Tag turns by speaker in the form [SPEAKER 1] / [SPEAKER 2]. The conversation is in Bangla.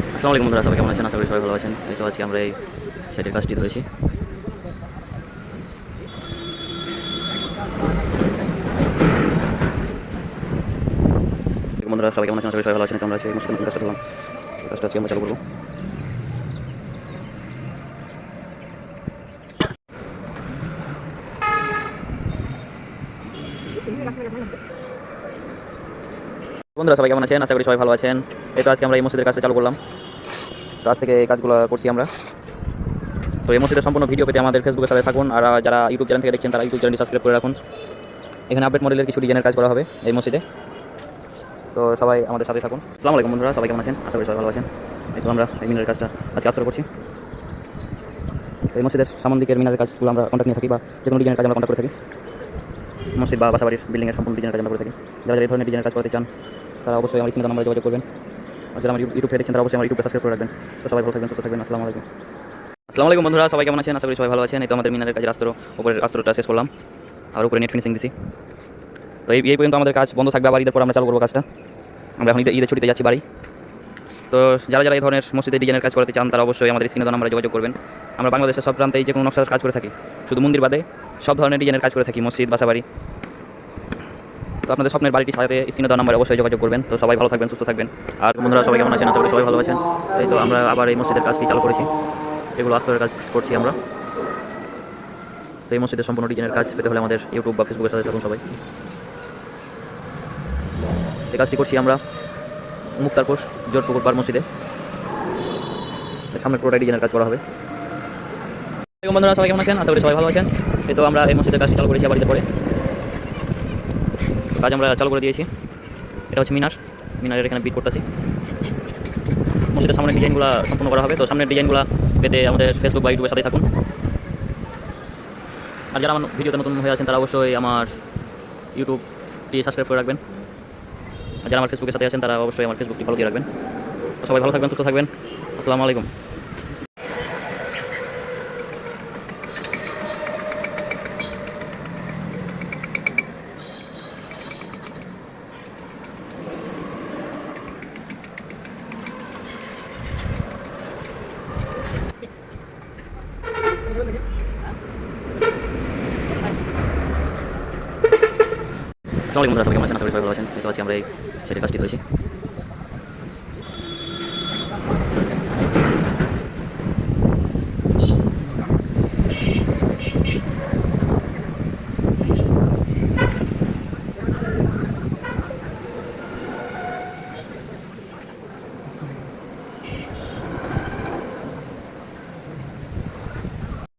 [SPEAKER 1] আসসালামু আলাইকুম বন্ধুরা, সবাই কেমন আছেন? আশা করি সবাই ভালো আছেন। এই তো আজকে আমরা এই সেটের কাজটি ধরেছি। বন্ধুরা, সবাই কেমন আছেন? আশা করি সবাই ভালো আছেন। তো আমরা আজকে মুসলিম কাজটা কাজটা আজকে আমরা চালু করব। বন্ধুরা, সবাই কেমন আছেন? আশা করি সবাই ভালো আছেন। তো আজকে আমরা এই মসজিদের কাজটা চালু করলাম। তো আজ থেকে এই কাজগুলো করছি আমরা। তো এই মসজিদের সম্পূর্ণ ভিডিও পেতে আমাদের ফেসবুকের সাথে থাকুন, আর যারা ইউটিউব চ্যানেল থেকে দেখছেন, তারা ইউটিউব চ্যানেলটি সাবস্ক্রাইব করে রাখুন। এখানে আপডেট মডেলের কিছু ডিজাইনের কাজ করা হবে এই মসজিদে। তো সবাই আমাদের সাথে থাকুন। আসসালামু আলাইকুম বন্ধুরা, সবাই কেমন আছেন? আশা করি সবাই ভালো আছেন। এই তো আমরা এই মিনারের কাজটা আজকে আস্তর করছি। এই মসজিদের সামন দিকের মিনারের কাজগুলো আমরা কন্ট্যাক্ট নিয়ে থাকি বা যে কোনো ডিজাইনের কাজ আমরা কন্ট্যাক্ট করে থাকি। মসজিদ বা বাসাবাড়ির বিল্ডিংয়ের সম্পূর্ণ ডিজাইনের কাজ আমরা করে থাকি। যারা যারা এই ধরনের ডিজাইনের কাজ করতে চান, তারা অবশ্যই আমার স্ক্রিনে নাম্বারে যোগাযোগ করবেন। আর যারা আমার ইউটিউব থেকে দেখছেন, তারা অবশ্যই আমার ইউটিউবে সাবস্ক্রাইব করে রাখবেন। তো সবাই ভালো থাকবেন, সুস্থ থাকবেন, আসসালামু আলাইকুম। আসসালামু আলাইকুম বন্ধুরা, সবাই কেমন আছেন? আশা করি সবাই ভালো আছেন। এই তো আমাদের মিনারের কাজের আস্তর উপরের আস্তরটা শেষ করলাম। আর উপরে নেট ফিনিশিং দিছি। তো এই পর্যন্ত আমাদের কাজ বন্ধ থাকবে, আবার ঈদের পর আমরা চালু করব কাজটা। আমরা এখন ঈদের ছুটিতে যাচ্ছি বাড়ি। তো যারা যারা এই ধরনের মসজিদে ডিজাইনের কাজ করতে চান, তারা অবশ্যই আমাদের স্ক্রিনে নাম্বারে যোগাযোগ করবেন। আমরা বাংলাদেশের সব প্রান্তেই যে কোনো নকশার কাজ করে থাকি। শুধু মন্দির বাদে সব ধরনের ডিজাইনের কাজ করে থাকি, মসজিদ, বাসাবাড়ি। তো আপনাদের স্বপ্নের বাড়িটি সাজাতে স্ক্রিনে দেওয়া নাম্বারে অবশ্যই যোগাযোগ করবেন। তো সবাই ভালো থাকবেন, সুস্থ থাকবেন। আর বন্ধুরা, সবাই কেমন আছেন? আশা করি সবাই ভালো আছেন। তাই তো আমরা আবার এই মসজিদের কাজটি চালু করেছি। এগুলো আস্তরের কাজ করছি আমরা। তো এই মসজিদের সম্পূর্ণ ডিজাইনের কাজ পেতে হলে আমাদের ইউটিউব বা ফেসবুকের সাথে থাকুন সবাই। এই কাজটি করছি আমরা মুক্তারপুর জোরপুকুর পার মসজিদে। সামনে পুরোটাই ডিজাইনের কাজ করা হবে। আসসালামু বন্ধুরা, সবাই কেমন আছেন? আশা করি সবাই ভালো আছেন। এই তো আমরা এই মসজিদের কাজটি চালু করেছি ঈদের পরে কাজ আমরা চালু করে দিয়েছি। এটা হচ্ছে মিনার। মিনারের এখানে বিট করতেছি। মসজিদের সামনের ডিজাইনগুলো সম্পূর্ণ করা হবে। তো সামনের ডিজাইনগুলো পেতে আমাদের ফেসবুক বা ইউটিউবের সাথে থাকুন। আর যারা আমার ভিডিওতে নতুন হয়ে আছেন, তারা অবশ্যই আমার ইউটিউবটি সাবস্ক্রাইব করে রাখবেন। আর যারা আমার ফেসবুকের সাথে আছেন, তারা অবশ্যই আমার ফেসবুকটি ফলো দিয়ে রাখবেন। সবাই ভালো থাকবেন, সুস্থ থাকবেন। আসসালামু আলাইকুম। আসসালামু আলাইকুম সবাই কেমন আছেন? আশা করি সবাই ভালো আছেন। এই তো আজকে আমরা এই সেটের কাজটি হয়েছি